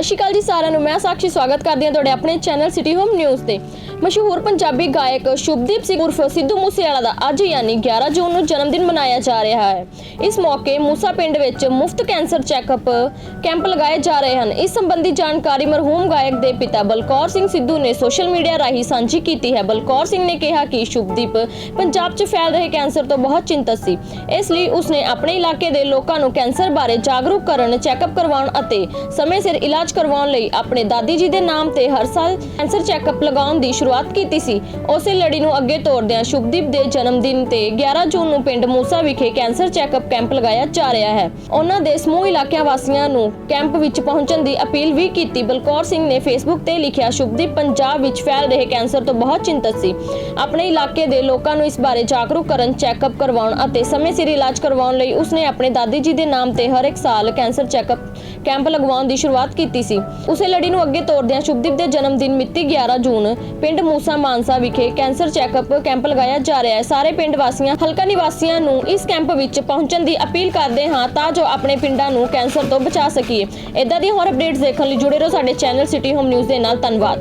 ਸਤਿ ਸ਼੍ਰੀ ਅਕਾਲ ਜੀ ਸਾਰਿਆਂ ਨੂੰ। ਮੈਂ ਸਾਕਸ਼ੀ ਸਵਾਗਤ ਕਰਦੀ ਹਾਂ ਤੁਹਾਡੇ ਆਪਣੇ ਚੈਨਲ ਸਿਟੀ ਹੋਮ ਨਿਊਜ਼ ਤੇ। ਮਸ਼ਹੂਰ ਪੰਜਾਬੀ ਗਾਇਕ ਸ਼ੁਭਦੀਪ ਸਿੰਘ ਉਰਫ ਸਿੱਧੂ ਮੂਸੇਵਾਲਾ ਦਾ ਅੱਜ ਯਾਨੀ 11 ਜੂਨ ਨੂੰ ਜਨਮ ਦਿਨ ਮਨਾਇਆ ਜਾ ਰਿਹਾ ਹੈ। ਇਸ ਮੌਕੇ ਮੂਸਾ ਪਿੰਡ ਵਿੱਚ ਮੁਫਤ ਕੈਂਸਰ ਚੈੱਕਅਪ ਕੈਂਪ ਲਗਾਏ ਜਾ ਰਹੇ ਹਨ। ਇਸ ਸੰਬੰਧੀ ਜਾਣਕਾਰੀ ਮਰਹੂਮ ਗਾਇਕ ਦੇ ਪਿਤਾ ਬਲਕੌਰ ਸਿੰਘ ਸਿੱਧੂ ਨੇ ਸੋਸ਼ਲ ਮੀਡੀਆ ਰਾਹੀਂ ਸਾਂਝੀ ਕੀਤੀ ਹੈ। ਬਲਕੌਰ ਸਿੰਘ ਨੇ ਕਿਹਾ ਕਿ ਸ਼ੁਭਦੀਪ ਪੰਜਾਬ 'ਚ ਫੈਲ ਰਹੇ ਕੈਂਸਰ ਤੋਂ ਬਹੁਤ ਚਿੰਤਤ ਸੀ। ਇਸ ਲਈ ਉਸਨੇ ਆਪਣੇ ਇਲਾਕੇ ਦੇ ਲੋਕਾਂ ਨੂੰ ਕੈਂਸਰ ਬਾਰੇ ਜਾਗਰੂਕ ਕਰਨ, ਚੈੱਕਅਪ ਕਰਵਾਉਣ ਅਤੇ ਸਮੇਂ ਸਿਰ ਇਲਾਜ ਕਰਵਾਉਣ ਲਈ ਆਪਣੇ ਦਾਦੀ ਜੀ ਦੇ ਨਾਮ ਤੇ ਹਰ ਸਾਲ ਕੈਂਸਰ ਚੈੱਕਅਪ ਲਗਾਉਣ ਦੀ ਸ਼ੁਰੂਆਤ ਕੀਤੀ ਸੀ। ਉਸੇ ਲੜੀ ਨੂੰ ਅੱਗੇ ਤੋਰਦਿਆਂ ਸ਼ੁਭਦੀਪ ਦੇ ਜਨਮ ਦਿਨ ਤੇ 11 ਜੂਨ ਨੂੰ ਪਿੰਡ ਮੂਸਾ ਵਿਖੇ ਕੈਂਸਰ ਚੈੱਕਅਪ ਕੈਂਪ ਲਗਾਇਆ ਜਾ ਰਿਹਾ ਹੈ। ਉਹਨਾਂ ਦੇ ਸਮੂਹ ਇਲਾਕਿਆਂ ਵਾਸੀਆਂ ਨੂੰ ਕੈਂਪ ਵਿੱਚ ਪਹੁੰਚਣ ਦੀ ਅਪੀਲ ਵੀ ਕੀਤੀ। ਬਲਕੌਰ ਸਿੰਘ ਨੇ ਫੇਸਬੁੱਕ ਤੇ ਲਿਖਿਆ, ਸ਼ੁਭਦੀਪ, ਪੰਜਾਬ ਵਿੱਚ ਫੈਲ ਰਹੇ ਕੈਂਸਰ ਤੋਂ ਬਹੁਤ ਚਿੰਤਤ ਸੀ। ਆਪਣੇ ਇਲਾਕੇ ਦੇ ਲੋਕਾਂ ਨੂੰ ਇਸ ਬਾਰੇ ਜਾਗਰੂਕ ਕਰਨ, ਚੈੱਕਅਪ ਕਰਵਾਉਣ ਅਤੇ ਸਮੇਂ ਸਿਰ ਇਲਾਜ ਕਰਵਾਉਣ ਲਈ ਉਸਨੇ ਆਪਣੇ ਦਾਦੀ ਜੀ ਦੇ ਨਾਮ ਤੇ ਹਰ ਇੱਕ ਸਾਲ ਕੈਂਸਰ ਚੈੱਕਅਪ ਕੈਂਪ ਲਗਵਾਉਣ ਦੀ ਸ਼ੁਰੂਆਤ ਕੀਤੀ ਸੀ। ਉਸੇ ਲੜੀ ਨੂੰ ਅੱਗੇ ਤੋਰਦਿਆਂ ਸ਼ੁਭਦੀਪ ਦੇ ਜਨਮ ਦਿਨ ਮਿਤੀ 11 ਜੂਨ, ਪਿੰਡ ਮੂਸਾ ਮਾਨਸਾ ਵਿਖੇ ਕੈਂਸਰ ਚੈੱਕਅਪ ਕੈਂਪ ਲਗਾਇਆ ਜਾ ਰਿਹਾ ਹੈ। ਸਾਰੇ ਪਿੰਡ ਵਾਸੀਆਂ, ਹਲਕਾ ਨਿਵਾਸੀਆਂ ਨੂੰ ਇਸ ਕੈਂਪ ਵਿੱਚ ਪਹੁੰਚਣ ਦੀ ਅਪੀਲ ਕਰਦੇ ਹਾਂ ਤਾਂ ਜੋ ਆਪਣੇ ਪਿੰਡਾਂ ਨੂੰ ਕੈਂਸਰ ਤੋਂ ਬਚਾ ਸਕੀਏ। ਇਦਾਂ ਦੀਆਂ ਹੋਰ ਅਪਡੇਟਸ ਦੇਖਣ ਲਈ ਜੁੜੇ ਰਹੋ ਸਾਡੇ ਚੈਨਲ ਸਿਟੀ ਹੋਮ ਨਿਊਜ਼ ਦੇ ਨਾਲ। ਧੰਨਵਾਦ।